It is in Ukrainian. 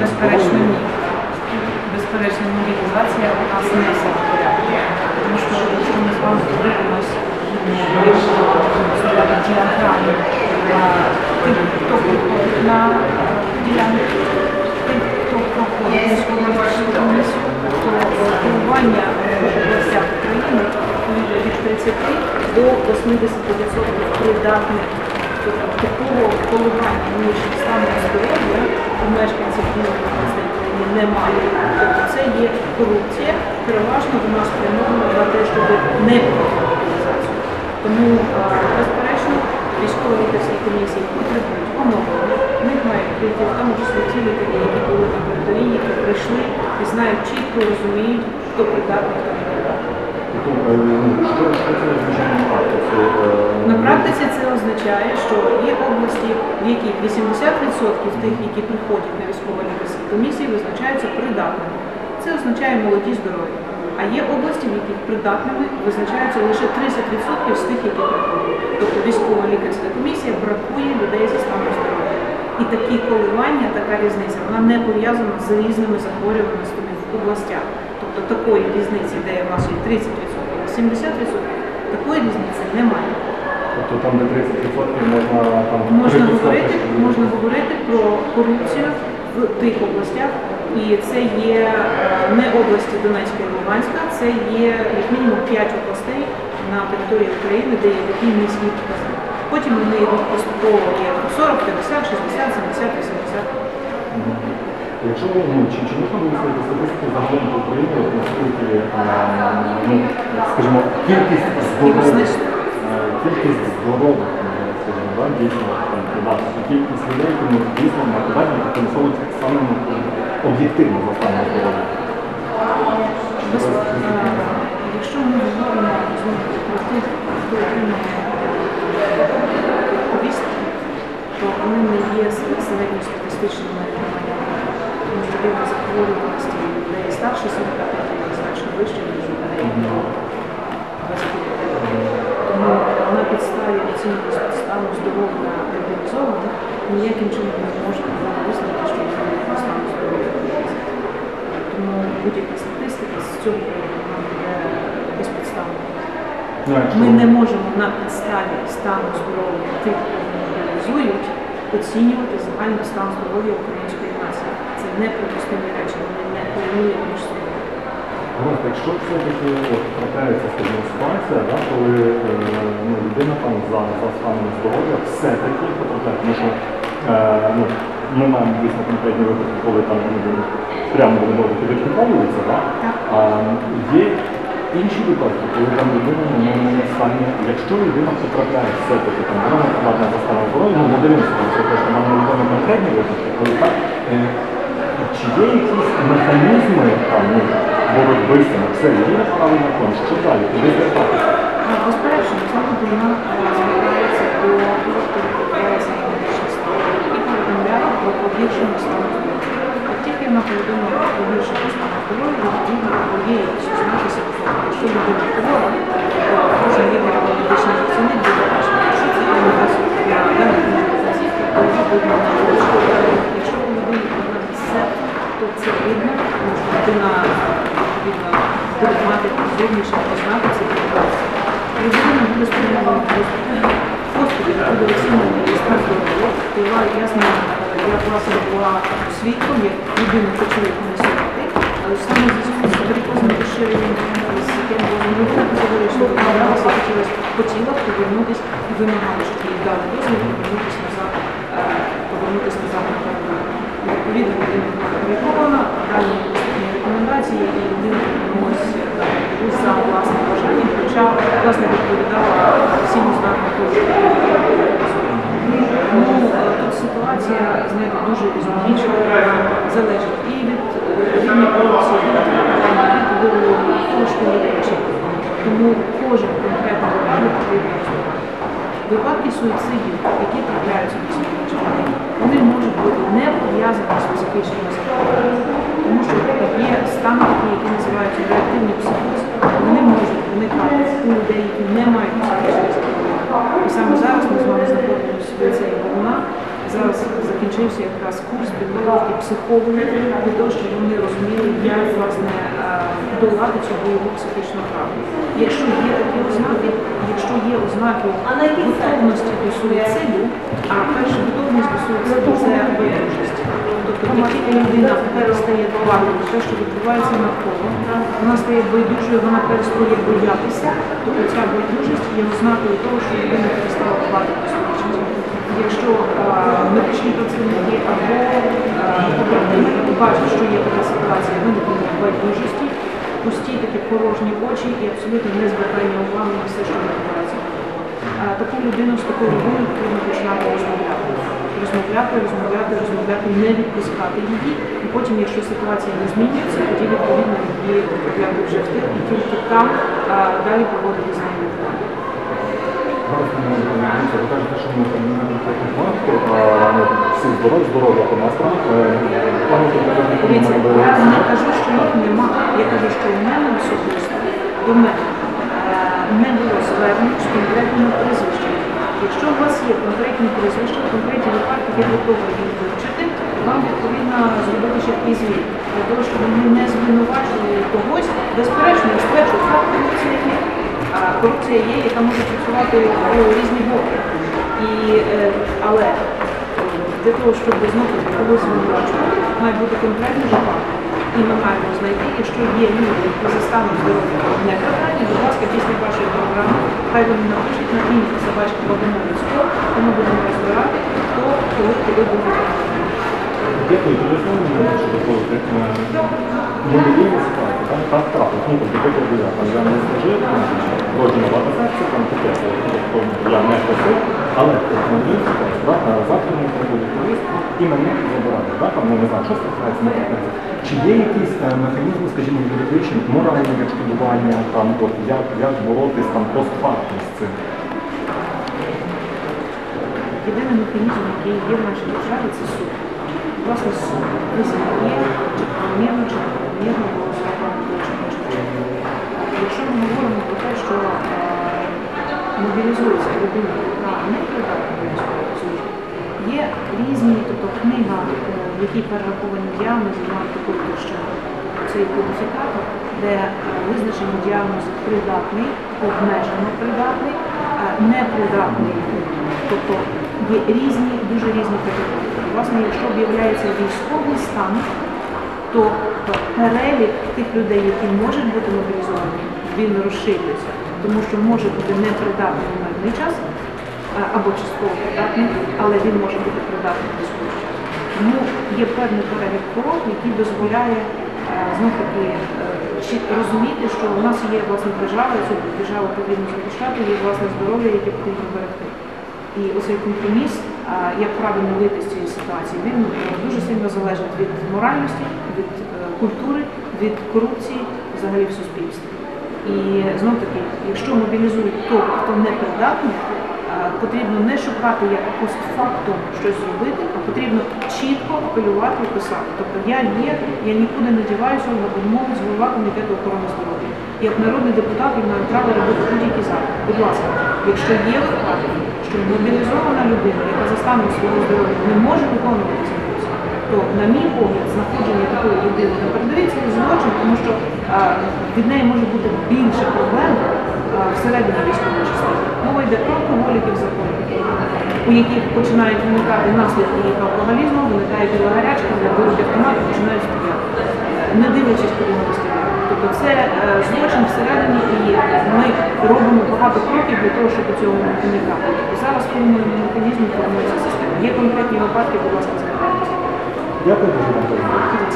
Безперечно, ні. Безперечно, мобілізація у нас не самопорядна. Тому що якщо ми з вами е, хто приходить на е, ділянку, тих, хто проходить військову то е, керування в областях України від 30 до 80% придатних Тобто такого коливання між станом здоров'я у мешканців немає. Тобто це є корупція, переважно вона спрямована на те, щоб не мобілізацію. Тому, безперечно, військово-лікарські комісії потребують оновлення. В них мають прийти в тому числі ті лікарі, які були на передовій, які прийшли і знають чітко розуміють, хто придатний, хто не придатний. Що, на практиці? Це означає, що є області, в яких 80% тих, які приходять на військово-лікарські комісії, визначаються придатними. Це означає молоді здорові. А є області, в яких придатними визначаються лише 30% з тих, які приходять. Тобто військово-лікарська комісія бракує людей зі станом здоров'я. І такі коливання, така різниця, вона не пов'язана з різними захворюваностями в областях. Тобто такої різниці, де у нас є 30%, а 70%, такої різниці немає. Тобто там, де 30% можна там Можна говорити, можна говорити про корупцію в тих областях, і це є е, не області Донецька і Луганська, це є як мінімум 5 областей на території України, де є такі низькі показники. Потім вони йдуть поступово є 40, 50, 60, 70, 80. Мгм. Якщо ну, чи, чи можна вивести статистику загалом по Україні, наскільки, е, ну, скажімо, кількість здорових, кількість здорових, е, дійсно там, і кількість людей, ну, дійсно які тимчасовують саме ну, об'єктивно за станом здоров'я. Е, Якщо ми говоримо про тих, хто отримує повістки, то вони не є середньостатистичними громадянами. Тому захворюваності людей старше 45 років значно вище, ніж у людей до 25 Тому на підставі стану здоров'я організовано ніяким чином не можна визнати, що стану здоров'я. Тому будь-яка статистика з цього. Ну, якщо- Ми не можемо на підставі стану здоров'я тих, хто мобілізують, оцінювати загальний стан здоров'я української нації. Це неприпустимі речі, вони не корелюють між собою. Якщо все-таки трапляється скажімо, ситуація, коли е, ну, людина там за, за станом здоров'я все-таки тому що е, ну, ми маємо дійсно конкретні випадки, коли там ну, прямо буде мовити відліковується, да? А є інші випадки, коли там людина ну, ну, не стані, якщо людина потрапляє все-таки там вона потрапляє за станом здоров'я, ну не дивимося, що що нам невідомо конкретні випадки, коли так. Е, чи є якісь механізми там, ну, боротьби з цим? Все, є правильно фонд. Що далі? Куди звертатися? А, Безперечно, ця медичний стан і повідомляє про погіршення стану. Як тільки вона повідомила про погіршення стану здоров'я, відповідно або є якісь ознаки симптоми. Якщо людина хвора, кожен лікар або медичний працівник буде бачити, якщо це є засіб для даної медицинських, то відповідно на Якщо у людини з то це видно, людина буде мати зовнішні ознаки ситуації. Людина буде спрямована Господи, буде оцінювати її стан я, я власне була свідком, як людину почали комісувати, але саме зв'язку з перекосним розширенням з яким людина категорично відмовлялася, хотіла, хотіла повернутися і вимагала, щоб їй дали дозвіл повернутися назад, е, повернутися назад на передову. Відповідно, людина була перекована, далі рекомендації, і людина ось за бажанням, хоча власне відповідала всім що Тому е, тут ситуація знаєте, дуже різноманітна, залежить і від е, рівня корупції, і від того, що. Тому кожен конкретний випадок потрібно. Випадки суїцидів, які трапляються на сьогоднішній день, вони можуть бути не пов'язані з психічними захворюваннями, тому що є такі, які називаються реактивні психози. Можуть у людей, які не мають захворювань. І саме зараз ми з вами знаходимося в ліцеї Богуна. Зараз закінчився якраз курс підготовки психологів для того, щоб вони розуміли, як власне е, долати цю бойову психічну травму. Якщо є такі ознаки, якщо є ознаки готовності до суїциду, а перша готовність суїциду це байдужість. Тобто тільки людина перестає про те, що відбувається навколо, вона стає байдужою, вона перестає боятися, то ця байдужість є ознакою того, що людина перестала про. Якщо медичні працівники або побратими бачать, що є така ситуація, виникнення байдужості, пусті такі порожні очі і абсолютно не звертання уваги на все, що відбувається. Таку людину з такою людиною потрібно починати розмовляти. Розмовляти, розмовляти, розмовляти, не відпускати її. І потім, якщо ситуація не змінюється, тоді відповідно її відправляти вже в тил і тільки там а, далі проводити з нею ви кажете, що ми ну, всі здорові, здорові по настрої. Я не кажу, що їх нема. Я кажу, що в мене особисто до мене е, не було звернень з конкретними прізвищами. Якщо у вас є конкретні прізвища, конкретні випадки, я готова їх вивчити, вам відповідно зробити ще такий звіт. Для того, щоб ми не звинувачували когось, безперечно, стверджую, факт корупції є. А корупція є, яка може працювати у різні боки. І, е, але для того, щоб знову когось звинувачувати, має бути конкретний випадок. І ми маємо знайти, якщо є люди, які за станом здоров'я не питання, будь ласка, після вашої програми, хай вони напишуть на ім'я собачки Вадима Людського, і ми будемо розбирати, хто, коли, коли буде. Дякую, не можу дозволити. Моделюємо ситуацію, там так трапить, ну, там скажу, там таке, не просив, але приходить турист і мене забирає, да, там, не знаю, що стосується, трапляється. Чи є якісь е, механізми, скажімо, юридичні, моральні відшкодування, там, от, як, як боротись там постфактум з цим? Єдиний механізм, який є в нашій державі, це суд. Власне, суд визнає, правомірно, чи ні. Якщо ми говоримо про те, що е, мобілізується людина, яка не придатна до військової є різні, тобто книга, е, в якій перераховані діагнози на такої площини. Це кодифікатор, де е, визначені діагнози придатний, обмежено придатний, е, непридатний. Тобто є різні, дуже різні категорії. Власне, якщо об'являється військовий стан, то перелік тих людей, які можуть бути мобілізовані, він розширюється, тому що може бути непридатний мирний час або частково придатний, але він може бути придатний до часу. Тому є певний перелік хвороб, який дозволяє знов таки е, розуміти, що у нас є власне держава, цю державу потрібно захищати, є власне здоров'я, яке потрібно берегти. І оцей компроміс, як правильно вийти з цієї ситуації, він е, дуже сильно залежить від моральності, від е, культури, від корупції взагалі в суспільстві. І знов таки, якщо мобілізують того, хто не придатний, потрібно не шукати як постфактум щось зробити, а потрібно чітко апелювати і писати. Тобто я є, я нікуди не діваюся на допомогу з голова комітету охорони здоров'я. Як народний депутат він має право робити будь-які заходи. Будь ласка, якщо є випадки, що мобілізована людина, яка за станом свого здоров'я не може виконувати то, на мій погляд, знаходження такої людини на передовій це злочин, тому що а, від неї може бути більше проблем а, всередині військової частини. Мова йде про алкоголіків законників, у яких починають виникати наслідки їх алкоголізму, виникає біла гарячка, вони беруть автомат починають стріляти, не дивлячись, куди вони стріляють. Тобто це е, злочин всередині і ми робимо багато кроків для того, щоб цього не уникати. І зараз формуємо механізм, формується система. Є конкретні випадки, будь ласка, звертайтеся. Дякую дуже вам.